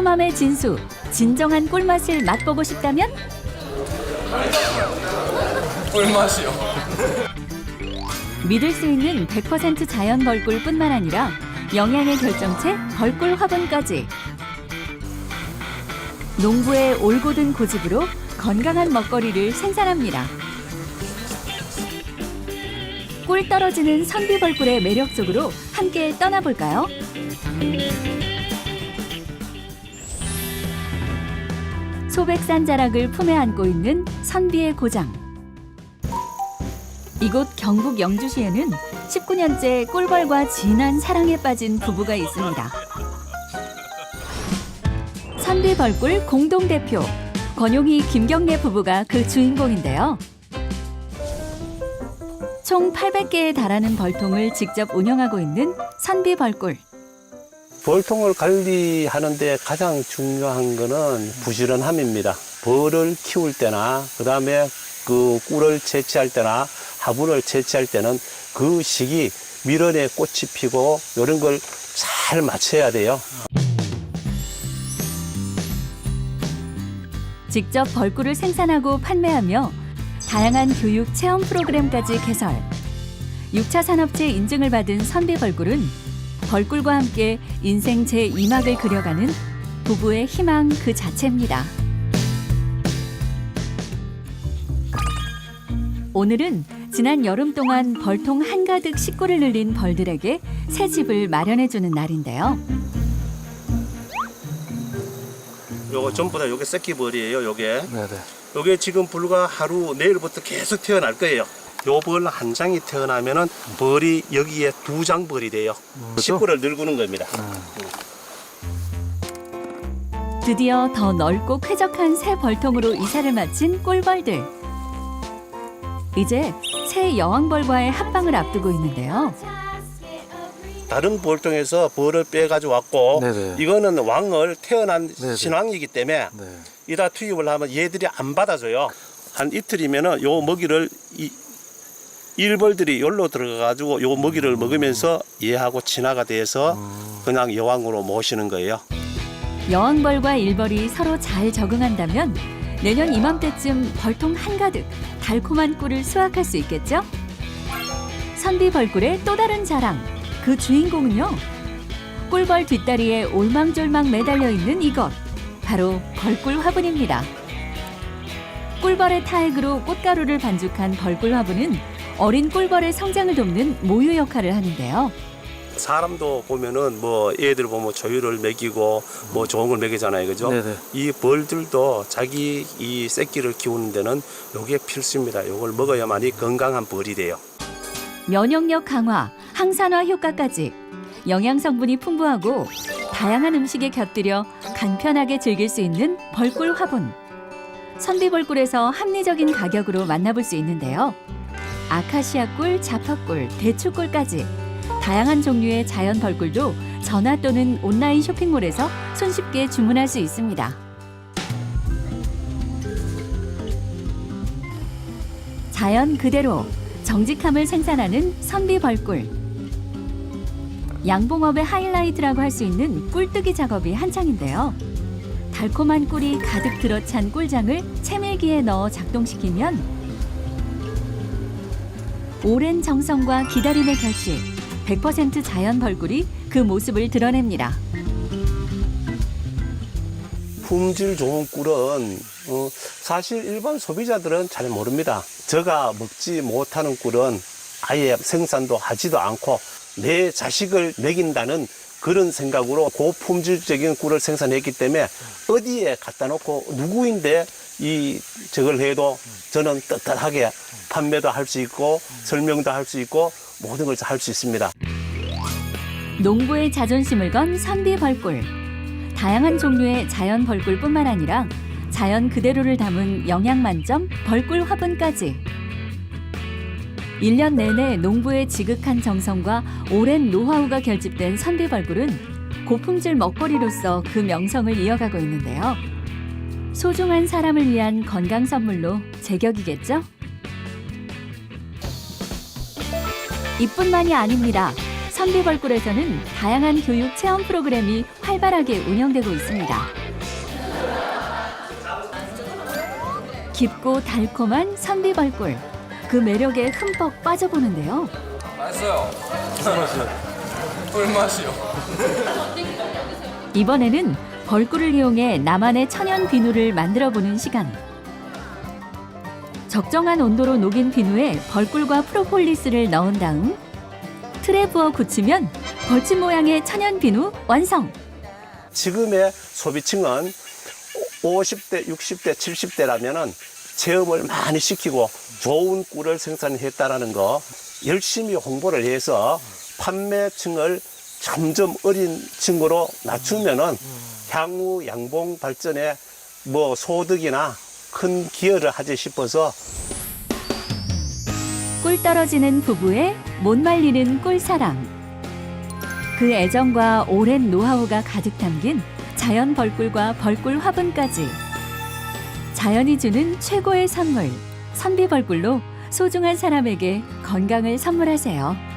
달콤함의 진수, 진정한 꿀맛을 맛보고 싶다면 꿀맛이요. 믿을 수 있는 100% 자연 벌꿀뿐만 아니라 영양의 결정체 벌꿀 화분까지 농부의 올곧은 고집으로 건강한 먹거리를 생산합니다. 꿀 떨어지는 선비벌꿀의 매력 속으로 함께 떠나볼까요? 소백산 자락을 품에 안고 있는 선비의 고장. 이곳 경북 영주시에는 19년째 꿀벌과 진한 사랑에 빠진 부부가 있습니다. 선비 벌꿀 공동 대표 권용희 김경래 부부가 그 주인공인데요. 총 800개에 달하는 벌통을 직접 운영하고 있는 선비 벌꿀. 벌통을 관리하는데 가장 중요한 거는 부지런함입니다. 벌을 키울 때나 그 다음에 그 꿀을 채취할 때나 화분을 채취할 때는 그 시기 밀원에 꽃이 피고 이런 걸 잘 맞춰야 돼요. 직접 벌꿀을 생산하고 판매하며 다양한 교육 체험 프로그램까지 개설. 6차 산업체 인증을 받은 선비 벌꿀은 벌꿀과 함께 인생 제2막을 그려가는 부부의 희망 그 자체입니다. 오늘은 지난 여름 동안 벌통 한가득 식구를 늘린 벌들에게 새 집을 마련해주는 날인데요. 요거 전부 다 요게 새끼벌이에요, 요게. 네네. 요게 지금 불과 하루 내일부터 계속 태어날 거예요. 요벌 한 장이 태어나면은 벌이 여기에 두 장 벌이 돼요. 식구를 늙는 겁니다. 드디어 더 넓고 쾌적한 새 벌통으로 이사를 마친 꿀벌들. 이제 새 여왕벌과의 합방을 앞두고 있는데요. 다른 벌통에서 벌을 빼가지고 왔고 네네. 이거는 왕을 태어난 네네. 신왕이기 때문에 네. 이다 투입을 하면 얘들이 안 받아줘요. 한 이틀이면은 요 먹이를 이 일벌들이 열로 들어가가지고 요 먹이를 먹으면서 얘하고 친화가 돼서 그냥 여왕으로 모시는 거예요. 여왕벌과 일벌이 서로 잘 적응한다면 내년 이맘때쯤 벌통 한가득 달콤한 꿀을 수확할 수 있겠죠? 선비 벌꿀의 또 다른 자랑, 그 주인공은요. 꿀벌 뒷다리에 올망졸망 매달려 있는 이것, 바로 벌꿀 화분입니다. 꿀벌의 타액으로 꽃가루를 반죽한 벌꿀 화분은 어린 꿀벌의 성장을 돕는 모유 역할을 하는데요. 사람도 보면은 뭐 애들 보면 조유를 먹이고 뭐 좋은 걸 먹이잖아요, 그죠? 네네. 이 벌들도 자기 이 새끼를 키우는 데는 요게 필수입니다. 요걸 먹어야만이 건강한 벌이 돼요. 면역력 강화, 항산화 효과까지 영양 성분이 풍부하고 다양한 음식에 곁들여 간편하게 즐길 수 있는 벌꿀 화분. 선비벌꿀에서 합리적인 가격으로 만나볼 수 있는데요. 아카시아 꿀, 자파꿀, 대추꿀까지 다양한 종류의 자연 벌꿀도 전화 또는 온라인 쇼핑몰에서 손쉽게 주문할 수 있습니다. 자연 그대로 정직함을 생산하는 선비 벌꿀. 양봉업의 하이라이트라고 할 수 있는 꿀뜨기 작업이 한창인데요. 달콤한 꿀이 가득 들어찬 꿀장을 채밀기에 넣어 작동시키면 오랜 정성과 기다림의 결실, 100% 자연 벌꿀이 그 모습을 드러냅니다. 품질 좋은 꿀은 어, 사실 일반 소비자들은 잘 모릅니다. 제가 먹지 못하는 꿀은 아예 생산도 하지도 않고 내 자식을 먹인다는 그런 생각으로 고품질적인 꿀을 생산했기 때문에 어디에 갖다 놓고 누구인데 이 저걸 해도 저는 떳떳하게 판매도 할 수 있고 설명도 할 수 있고 모든 걸 할 수 있습니다. 농부의 자존심을 건 선비 벌꿀. 다양한 종류의 자연 벌꿀뿐만 아니라 자연 그대로를 담은 영양 만점 벌꿀 화분까지. 1년 내내 농부의 지극한 정성과 오랜 노하우가 결집된 선비 벌꿀은 고품질 먹거리로서 그 명성을 이어가고 있는데요. 소중한 사람을 위한 건강 선물로 제격이겠죠? 이뿐만이 아닙니다. 선비벌꿀에서는 다양한 교육 체험 프로그램이 활발하게 운영되고 있습니다. 깊고 달콤한 선비벌꿀. 그 매력에 흠뻑 빠져보는데요. 맛있어요. 무슨 맛이요? 꿀맛이요. 이번에는 벌꿀을 이용해 나만의 천연 비누를 만들어 보는 시간. 적정한 온도로 녹인 비누에 벌꿀과 프로폴리스를 넣은 다음 틀에 부어 굳히면 벌집 모양의 천연 비누 완성. 지금의 소비층은 50대, 60대, 70대라면은 체험을 많이 시키고 좋은 꿀을 생산했다라는 거 열심히 홍보를 해서 판매층을 점점 어린 층으로 낮추면은 향후 양봉 발전에 뭐 소득이나 큰 기여를 하지 싶어서 꿀 떨어지는 부부의 못 말리는 꿀사랑. 그 애정과 오랜 노하우가 가득 담긴 자연 벌꿀과 벌꿀 화분까지. 자연이 주는 최고의 선물, 선비 벌꿀로 소중한 사람에게 건강을 선물하세요.